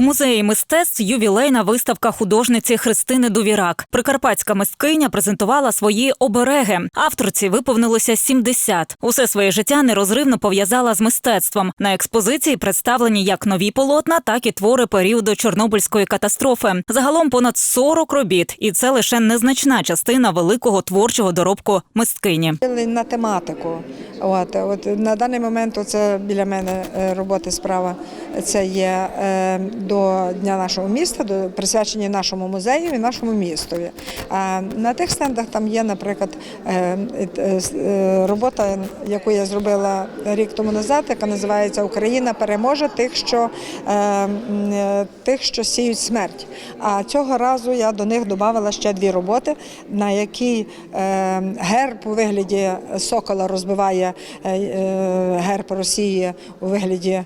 Музеї мистецтв ювілейна виставка художниці Христини Дувірак. Прикарпатська мисткиня презентувала свої обереги. Авторці виповнилося 70. Усе своє життя нерозривно пов'язала з мистецтвом. На експозиції представлені як нові полотна, так і твори періоду Чорнобильської катастрофи. Загалом понад 40 робіт, і це лише незначна частина великого творчого доробку мисткині. На тематику. От, от на даний момент це біля мене е, роботи справа. Це є е, до дня нашого міста, до присвячені нашому музею і нашому містові. А на тих стендах там є, наприклад, е, е, е, робота, яку я зробила рік тому назад, яка називається Україна переможе тих, що е, е, тих, що сіють смерть. А цього разу я до них додавала ще дві роботи, на які е, герб у вигляді сокола розбиває е, е, герб Росії у вигляді.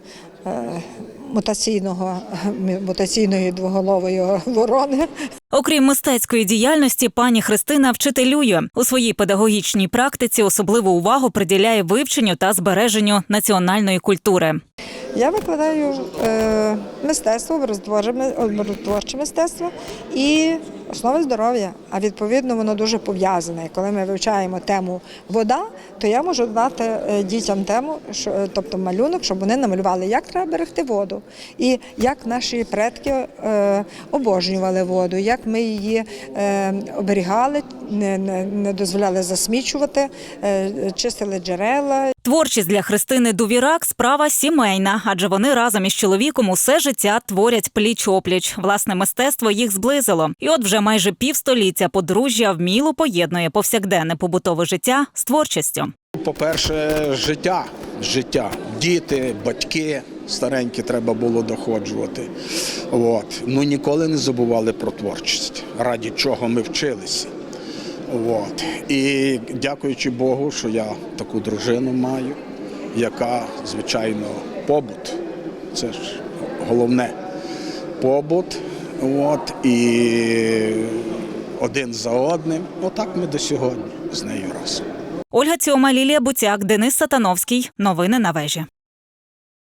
Мутаційного мутаційної двоголової ворони. Окрім мистецької діяльності, пані Христина вчителює у своїй педагогічній практиці. Особливу увагу приділяє вивченню та збереженню національної культури. Я викладаю е, мистецтво, образотворче, ми- образотворче мистецтво і основи здоров'я. А відповідно воно дуже пов'язане. Коли ми вивчаємо тему вода, то я можу дати е, дітям тему, що, е, тобто малюнок, щоб вони намалювали, як треба берегти воду, і як наші предки е, обожнювали воду, як ми її е, оберігали, не, дозволяли засмічувати, е, чистили джерела, Творчість для Христини Дувірак справа сімейна, адже вони разом із чоловіком усе життя творять пліч-опліч. Власне мистецтво їх зблизило. І от вже майже півстоліття подружжя вміло поєднує повсякденне побутове життя з творчістю. По-перше, життя, життя, діти, батьки старенькі треба було доходжувати. От. Ну ніколи не забували про творчість, раді чого ми вчилися. От. І дякуючи Богу, що я таку дружину маю, яка, звичайно, побут. Це ж головне. Побут. От. І один за одним. Отак ми до сьогодні з нею разом. Ольга Цьома, Лілія Буцяк, Денис Сатановський. Новини на вежі.